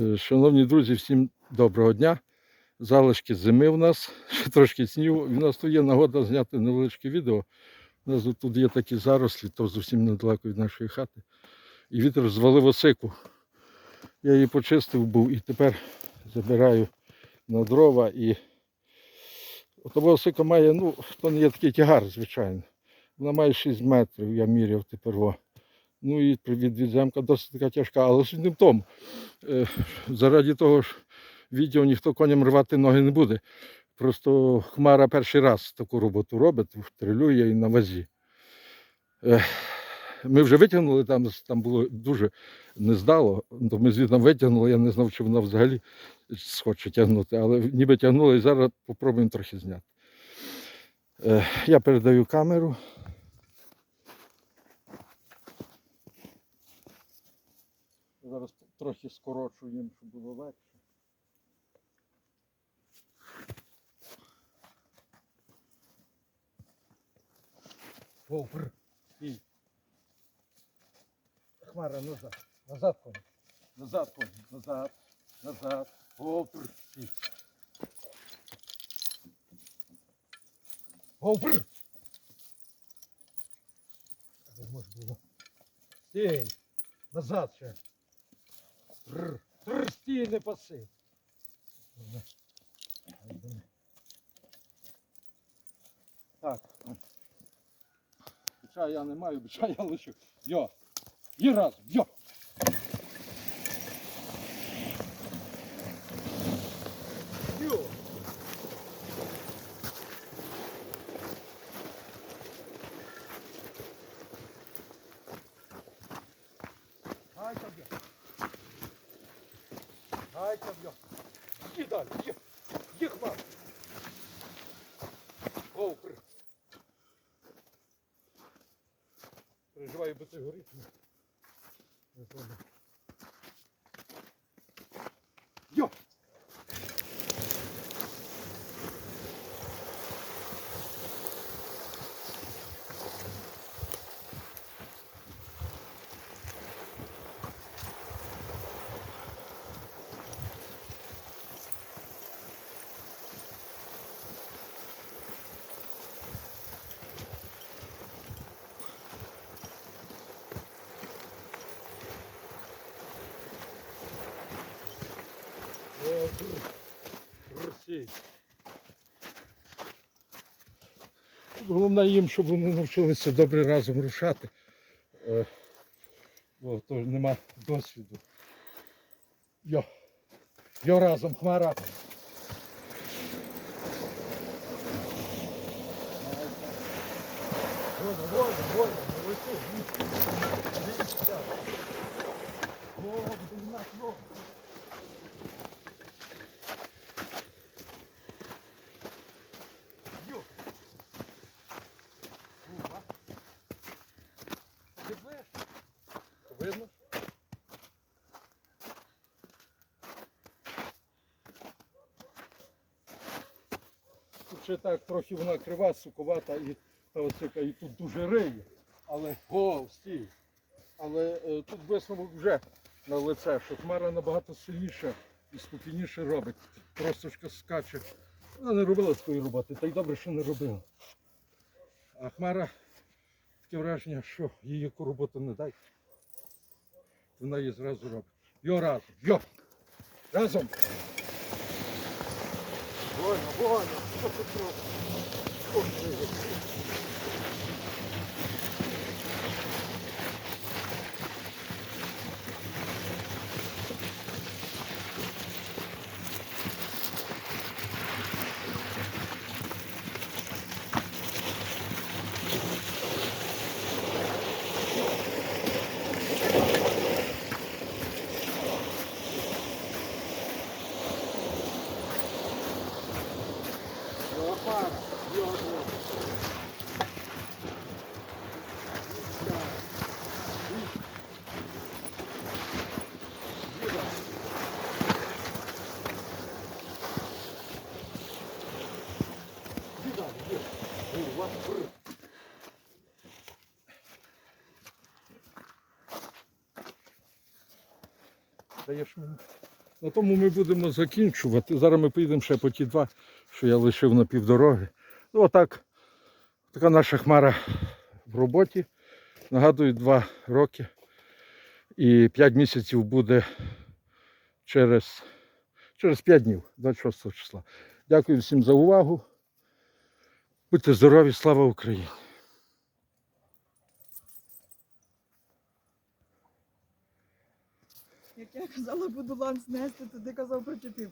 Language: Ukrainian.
Е, Шановні друзі, всім доброго дня. Залишки зими в нас, ще трошки снігу. І в нас тут є нагода зняти невеличке відео. У нас тут є такі зарослі, то зовсім недалеко від нашої хати. І вітер звалив осику. Я її почистив був і тепер забираю на дрова. І Отова осика має, ну, то не є такий тягар, звичайно. Вона має 6 метрів, я міряв тепер. Ну і від відземка досить така тяжка, але суть не тому. Е, заради того ж відео ніхто коням рвати ноги не буде. Просто Хмара перший раз таку роботу робить, трилює і на вазі. Е, Ми вже витягнули, там, там було дуже нездало, то ми звідти витягнули, я не знав, чи вона взагалі схоче тягнути, але ніби тягнули і зараз спробуємо трохи зняти. Е, Я передаю камеру. Зараз трохи скорочу їм, щоб було легше. Вовр. Стій. Хмара назад. Назад конь. Назад конь. Назад. Назад. Вовр. Стій. Вовр. Так може було. Стій. Назад ще. Трр, трр, стій, не паси. Так. Бича я не маю, бича я лишу. Йо. І разом. Йо. Йо. Ай, там Ай, там йо. Їй далі, є. Є хмар. О, при. Переживаю, бо це горить. Не треба. Головне їм, щоб вони навчилися добре разом рушати. Е, Бо то нема досвіду. Йо. Йо разом, хмара. О, ще так трохи вона крива, суковата і та оцика, і тут дуже риє. Але о, стій. Але е, тут висновок вже на лице, що хмара набагато сильніше і спокійніше робить. Просто ж скаче. Вона не робила такої роботи, та й добре, що не робила. А хмара таке враження, що їй яку роботу не дай. Вона її зразу робить. Йо разом. Йо! Разом! Вольно, вольно, На тому ми будемо закінчувати. Зараз ми поїдемо ще по ті два, що я лишив на півдороги. Ну, отак. Така наша хмара в роботі. Нагадую, два роки. І 5 місяців буде через, через 5 днів, 26 числа. Дякую всім за увагу. Будьте здорові, слава Україні! Як я казала, буду ланц нести, туди казав причепив.